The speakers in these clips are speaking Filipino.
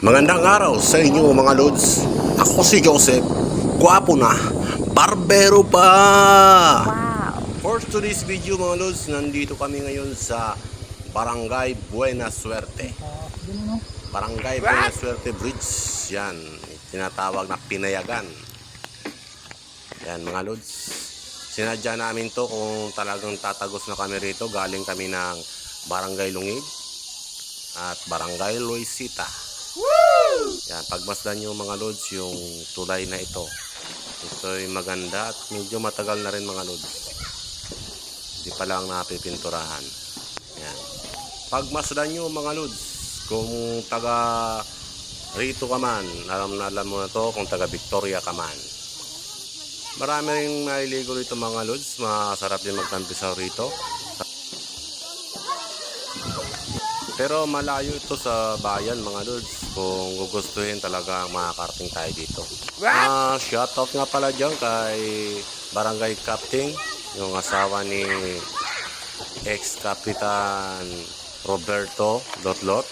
Magandang araw sa inyo mga lods. Ako si Joseph. Gwapo na. Barbero pa. Wow. For today's video mga lods, nandito kami ngayon sa Barangay Buena Suerte. Barangay Buena Suerte Bridge. Yan. Tinatawag na Pinayagan. Yan mga lods. Sinadya namin to kung talagang tatagos na kami rito. Galing kami ng Barangay Lungib at Barangay Luisita. Yan, pagmasdan nyo mga lods yung tulay na ito. Ito'y maganda at medyo matagal na rin mga lods. Hindi pa lang napipinturahan. Yan. Pagmasdan nyo mga lods, kung taga rito ka man, alam na alam mo na to kung taga Victoria ka man. Marami rin mailigo rito mga lods, masarap din magtampisaw rito. Pero malayo ito sa bayan mga lods. Kung gugustuhin talaga makakarating tayo dito. Ah, shoutout nga pala dyan kay Barangay Captain, yung asawa ni ex-kapitan Roberto Lotlot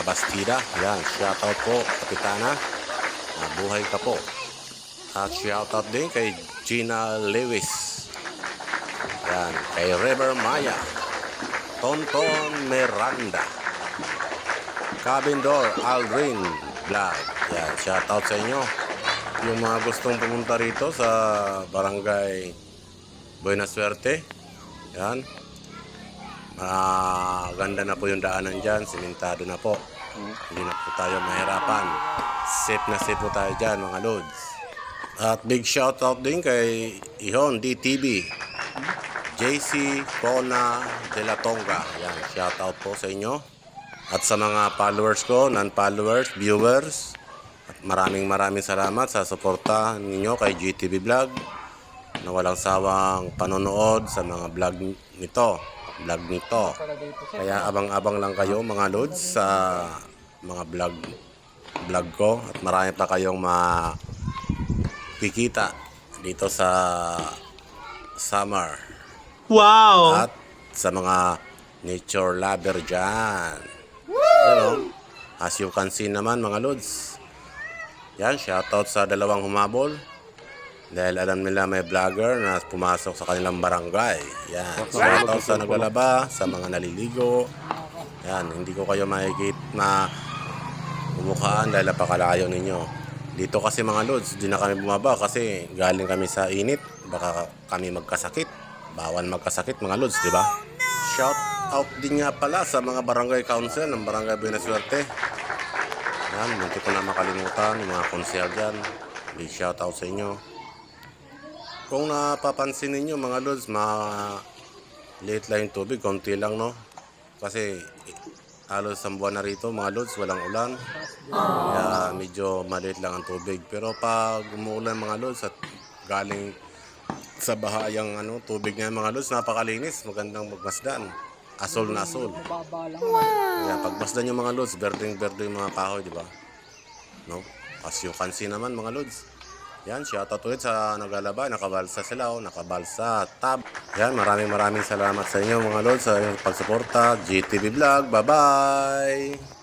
Labastida. Yan, shoutout po, kapitana. Ah, buhay ka po. At shoutout din kay Gina Lewis. Yan, kay River Maya. Tonton Miranda. Cabindor Aldrin Vlog. Yan, shoutout sa inyo. Yung mga gustong pumunta rito sa Barangay Buena Suerte. Yan. Maganda na po yung daanan dyan. Simentado na po. Hindi na po tayo mahirapan. Safe na safe po tayo dyan mga loads. At big shoutout din kay Ihon DTV. JC Kona de la Tonga. Yan, shoutout po sa inyo. At sa mga followers ko, non-followers, viewers, at maraming maraming salamat sa suporta ninyo kay GTV Vlog na walang sawang panonood sa mga vlog nito, vlog nito. Kaya abang-abang lang kayo mga lods sa mga vlog vlog ko at marami pa kayong makikita dito sa summer Wow! at sa mga nature lover dyan. You know, as you can see naman mga lods. Yan, shoutout sa dalawang humabol. Dahil alam nila may vlogger na pumasok sa kanilang barangay. Yan, shoutout sa naglalaba, sa mga naliligo. Yan, hindi ko kayo makikita na umukhaan dahil napakalayo ninyo. Dito kasi mga lods, di na kami bumaba kasi galing kami sa init. Baka kami magkasakit. Bawal magkasakit mga lods, di ba? Shout out din nga pala sa mga barangay council ng barangay Buenasuerte. Yan, hindi ko na makalimutan yung mga konsel dyan. Big shout out sa inyo. Kung napapansin ninyo mga lods, mga late lang yung tubig, konti lang no. Kasi halos isang buwan na rito mga lods, walang ulan. Kaya medyo maliit lang ang tubig. Pero pag umuulan mga lods at galing sa bahayang ano, tubig niya mga lods, napakalinis, magandang magmasdan. Asol na asol. Kaya pagmasdan yung mga lods, berdeng berde yung mga kahoy, di ba? No? As you can see naman mga lods. Yan, shoutout ulit sa naglalaba, nakabalsa sila, oh, nakabalsa, tab. Yan, maraming maraming salamat sa inyo mga lods sa inyong pagsuporta. GTV Vlog, bye-bye!